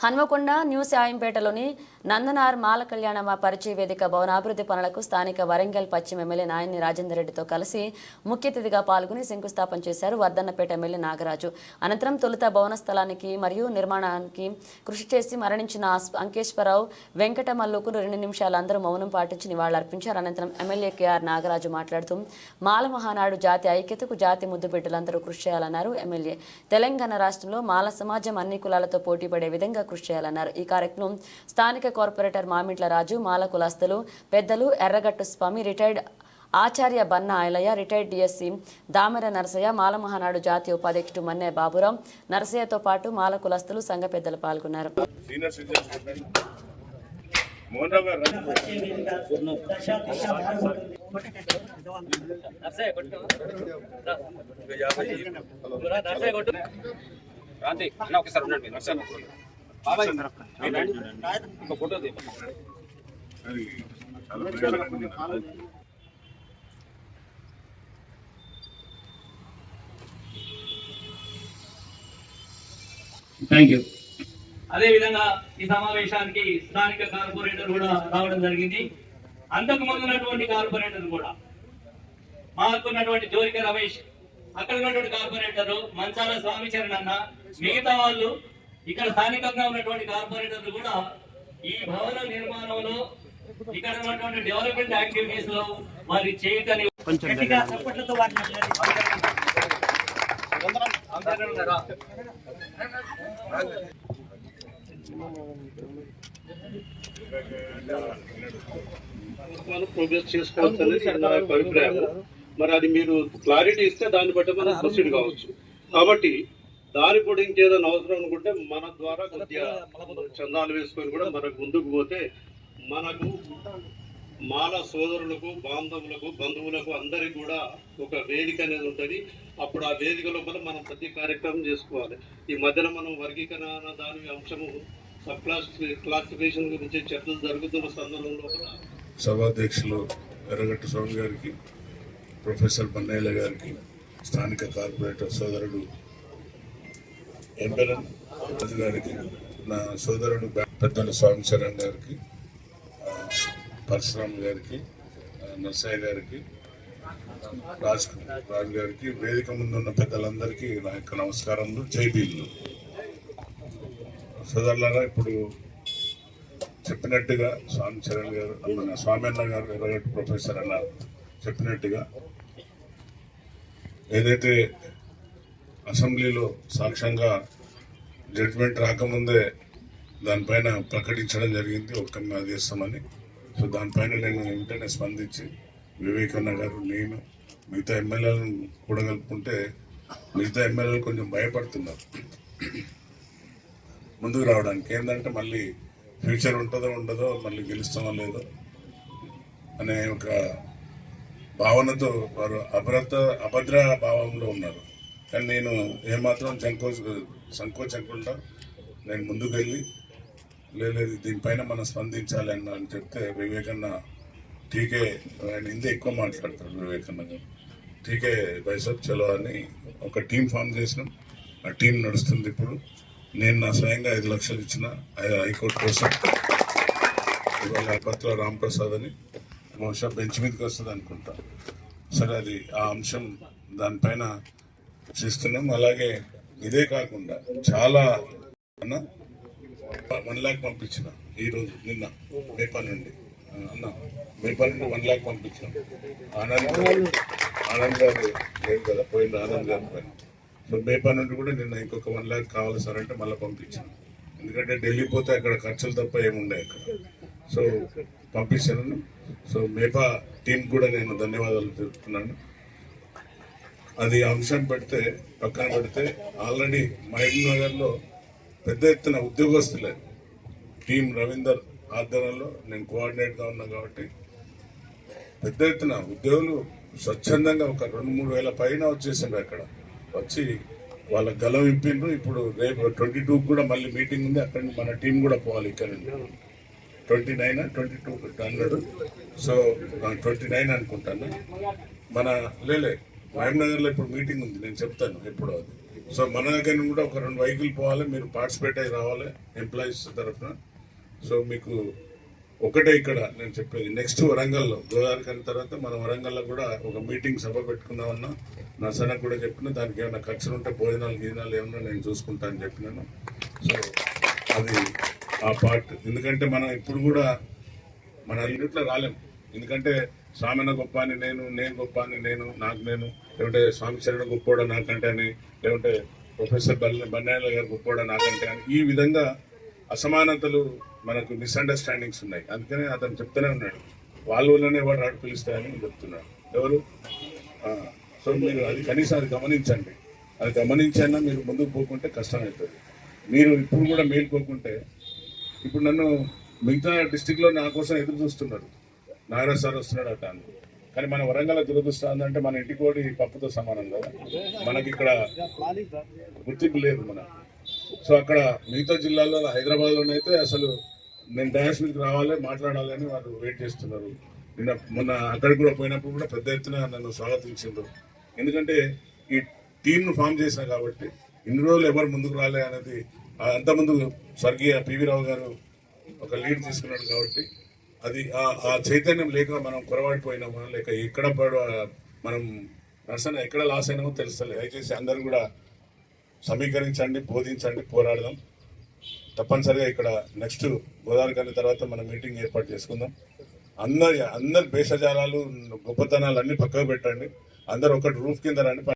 Hanamkonda new సాయంపేటలోని నందనార్ మాల కళ్యాణ పరిచయ వేదిక భవనాభివృద్ధి పనులకు స్థానిక వరంగల్ పశ్చిమ ఎమ్మెల్యే నాయని రాజేందర్ రెడ్డితో కలిసి ముఖ్య అతిథిగా పాల్గొని శంకుస్థాపన చేశారు వర్ధన్నపేట ఎమ్మెల్యే నాగరాజు. అనంతరం తొలుత భవన స్థలానికి మరియు నిర్మాణానికి కృషి చేసి మరణించిన అంకేశ్వరరావు వెంకటమల్లుకు రెండు నిమిషాలు అందరూ మౌనం పాటించి నివాళులర్పించారు. అనంతరం ఎమ్మెల్యే కేఆర్ నాగరాజు మాట్లాడుతూ మాల మహానాడు జాతి ఐక్యతకు జాతి ముద్దుబిడ్డలందరూ కృషి చేయాలన్నారు ఎమ్మెల్యే. తెలంగాణ రాష్ట్రంలో మాల సమాజం అన్ని కులాలతో పోటీ పడే విధంగా కృషి చేయాలన్నారు. ఈ కార్యక్రమం స్థానిక కార్పొరేటర్ మామిట్ల రాజు మాల కులస్తులు పెద్దలు ఎర్రగట్టు స్వామి retired Acharya Banna Ayalayya retired DSC Damara Narasayya Mala Mahanadu జాతీయ ఉపాధ్యక్షుడు మన్నే బాబురావు నరసయ్యతో పాటు మాల కులస్తులు సంఘ పెద్దలు పాల్గొన్నారు. అన్న ఒకసారి ఉండండి. Narsayya thank you. అదే విధంగా ఈ సమావేశానికి స్థానిక కార్పొరేటర్ కూడా రావడం జరిగింది. అంతకు ముందు ఉన్నటువంటి కార్పొరేటర్ కూడా. మాకున్నటువంటి జోరిక రమేష్ అక్కడ ఉన్నటువంటి కార్పొరేటర్ మంచాల స్వామిచరణ్ అన్న మిగతా వాళ్ళు ఇక్కడ స్థానికంగా ఉన్నటువంటి కార్పొరేటర్లు కూడా ఈ భవన నిర్మాణంలో ఇక్కడ ఉన్నటువంటి డెవలప్మెంట్ యాక్టివిటీస్లో వారి చేయటని చప్పట్లతో ప్రోగ్రెస్ చేసుకోవచ్చు నా యొక్క అభిప్రాయం. మరి అది మీరు క్లారిటీ ఇస్తే దాన్ని బట్టి మనం ప్రొసీడ్ కావచ్చు. కాబట్టి దాని కూడా ఇంకేదైనా అవసరం అనుకుంటే మన ద్వారా కొద్దిగా చందాలు వేసుకొని కూడా మనకు ముందుకు పోతే మనకు మాల సోదరులకు బాంధవులకు బంధువులకు అందరికి కూడా ఒక వేదిక అనేది ఉంటుంది. అప్పుడు ఆ వేదిక లోపల మనం ప్రతి కార్యక్రమం చేసుకోవాలి. ఈ మధ్యన మనం వర్గీకరణ దాని అంశము సబ్ క్లాస్ క్లాసిఫికేషన్ గురించి చర్చలు జరుగుతున్న సందర్భం లోపల సభాధ్యక్షులు ఎర్రగట్టు స్వామి గారికి ప్రొఫెసర్ బన్నయ్య గారికి స్థానిక కార్పొరేటర్ సోదరుడు ఎంపెరన్ రాజు గారికి నా సోదరుడు పెద్దల స్వామి చరణ్ గారికి పరశురామ్ గారికి నర్సయ్య గారికి రాజ్ రాజు గారికి వేదిక ముందు ఉన్న పెద్దలందరికీ నా యొక్క నమస్కారములు జై సోదరులారా ఇప్పుడు చెప్పినట్టుగా స్వామి చరణ్ గారు మన స్వామి అన్న గారు ఎర్రగట్టు ప్రొఫెసర్ అన్న చెప్పినట్టుగా ఏదైతే అసెంబ్లీలో సాక్ష్యంగా జడ్జ్మెంట్ రాకముందే దానిపైన ప్రకటించడం జరిగింది. ఒక అది చేస్తామని సో దానిపైన నేను వెంటనే స్పందించి వివేకన్న గారు నేను మిగతా ఎమ్మెల్యేలను కూడా కలుపుకుంటే మిగతా ఎమ్మెల్యేలు కొంచెం భయపడుతున్నారు. ముందుకు రావడానికి ఏంటంటే మళ్ళీ ఫ్యూచర్ ఉంటుందో ఉండదో మళ్ళీ గెలుస్తామో లేదో అనే ఒక భావనతో వారు అభ్రత అభద్ర భావంలో ఉన్నారు. కానీ నేను ఏమాత్రం సంకో సంకోచకుండా నేను ముందుకు వెళ్ళి లేదు దీనిపైన మనం స్పందించాలి అన్న అని చెప్తే వివేకన్న టీకే ఆయన హిందీ ఎక్కువ మాట్లాడతారు వివేకన్న గారు. టీకే బైసప్ చలో అని ఒక టీం ఫామ్ చేసినాం. ఆ టీం నడుస్తుంది ఇప్పుడు. నేను నా స్వయంగా ఐదు లక్షలు ఇచ్చిన హైకోర్టు కోసం ఇవాళ పత్ర రాంప్రసాద్ అని బహుశా బెంచ్ మీదకి వస్తుంది అనుకుంటా సరే అది ఆ అంశం దానిపైన చేస్తున్నాం. అలాగే ఇదే కాకుండా చాలా అన్న వన్ ల్యాక్ పంపించిన ఈరోజు నిన్న మేపా నుండి. అన్న మేపా నుండి వన్ ల్యాక్ పంపించిన. ఆనంద్ ఆనంద్ గారు లేదు కదా పోయిన ఆనంద్ గారి పైన. సో మేపా నుండి కూడా నిన్న ఇంకొక వన్ ల్యాక్ కావాలి సార్ అంటే మళ్ళీ పంపించాను. ఎందుకంటే ఢిల్లీ పోతే అక్కడ ఖర్చులు తప్ప ఏముండే అక్కడ సో పంపించాను. సో మేపా టీం కూడా నేను ధన్యవాదాలు తెలుపుతున్నాను. అది అంశం పెడితే పక్కన పెడితే ఆల్రెడీ మహబూబ్ నగర్లో పెద్ద ఎత్తున ఉద్యోగస్తులే. టీం రవీందర్ ఆధ్వర్యంలో నేను కోఆర్డినేట్గా ఉన్నా కాబట్టి పెద్ద ఎత్తున ఉద్యోగులు స్వచ్ఛందంగా ఒక రెండు మూడు వేల పైన వచ్చేసిండ్రు అక్కడ. వచ్చి వాళ్ళ గలం ఇప్పిండ్రు ఇప్పుడు రేపు ట్వంటీ టూకి కూడా మళ్ళీ మీటింగ్ ఉంది. అక్కడ మన టీం కూడా పోవాలి ఇక్కడ నుండి. ట్వంటీ నైన్ ట్వంటీ టూ అన్నాడు. సో ట్వంటీ నైన్ అనుకుంటాను. మన లేలే మహబూబ్ నగర్లో ఇప్పుడు మీటింగ్ ఉంది నేను చెప్తాను ఎప్పుడో అది. సో మన దగ్గర కూడా ఒక రెండు వెహికల్ పోవాలి మీరు పార్టిసిపేట్ అయి రావాలి ఎంప్లాయీస్ తరఫున. సో మీకు ఒకటే ఇక్కడ నేను చెప్పేది నెక్స్ట్ వరంగల్లో గోదావరి కన్నా తర్వాత మన వరంగల్లో కూడా ఒక మీటింగ్ సభ పెట్టుకుందామన్నా నా సనకు కూడా చెప్పిన దానికి ఏమైనా ఖర్చులు ఉంటే భోజనాలు గీజనాలు ఏమన్నా నేను చూసుకుంటాను చెప్పినాను. సో అది ఆ పార్ట్ ఎందుకంటే మనం ఇప్పుడు కూడా మన ఇంట్లో రాలేం. ఎందుకంటే స్వామిన గొప్ప అని నేను నేను గొప్ప అని నేను నాకు నేను లేకుంటే స్వామి చరణ గొప్పోడా నాకంటే అని లేకుంటే ప్రొఫెసర్ బల్ల బన్నాయల గారు గొప్పోడా నాకంటే అని ఈ విధంగా అసమానతలు మనకు మిస్అండర్స్టాండింగ్స్ ఉన్నాయి. అందుకనే అతను చెప్తూనే ఉన్నాడు. వాళ్ళ వల్లనే వాడు రాడు పిలుస్తాయని చెప్తున్నాడు ఎవరు? సో మీరు అది కనీసం అది గమనించండి. అది గమనించైనా మీరు ముందుకు పోకుంటే కష్టం అవుతుంది మీరు ఇప్పుడు కూడా మేలుకోకుంటే ఇప్పుడు నన్ను మిగతా డిస్టిక్లో నా కోసం ఎదురు చూస్తున్నారు. నారాయణ సార్ వస్తున్నాడు అట కానీ మన వరంగల్ దురదృష్టం అంటే మన ఇంటి కోడి పప్పుతో సమానం కదా. మనకి ఇక్కడ గుర్తింపు లేదు మన సో అక్కడ మిగతా జిల్లాల్లో హైదరాబాద్లోనైతే అసలు నేను డాన్స్ మీదకి రావాలి మాట్లాడాలి అని వారు వెయిట్ చేస్తున్నారు. నిన్న మొన్న అక్కడికి కూడా పోయినప్పుడు కూడా పెద్ద ఎత్తున నన్ను స్వాగతించిండ్రు. ఎందుకంటే ఈ టీంను ఫామ్ చేసిన కాబట్టి ఇన్ని రోజులు ఎవరు ముందుకు రాలే అనేది అంతకుముందు స్వర్గీయ పివి రావు గారు ఒక లీడ్ తీసుకున్నాడు కాబట్టి అది ఆ- చైతన్యం లేక మనం కొరవాడిపోయినామా లేక ఎక్కడ మనం నర్సన ఎక్కడ లాస్ అయినామో తెలుస్తలేదు. దయచేసి అందరూ కూడా సమీకరించండి బోధించండి పోరాడదాం. తప్పనిసరిగా ఇక్కడ నెక్స్ట్ గోదావరి కన్నా తర్వాత మనం మీటింగ్ ఏర్పాటు చేసుకుందాం. అందరి అందరి భేషజాలాలు గొప్పతనాలు అన్ని పక్కకు పెట్టండి. అందరు ఒకటి రూఫ్ కింద రండి.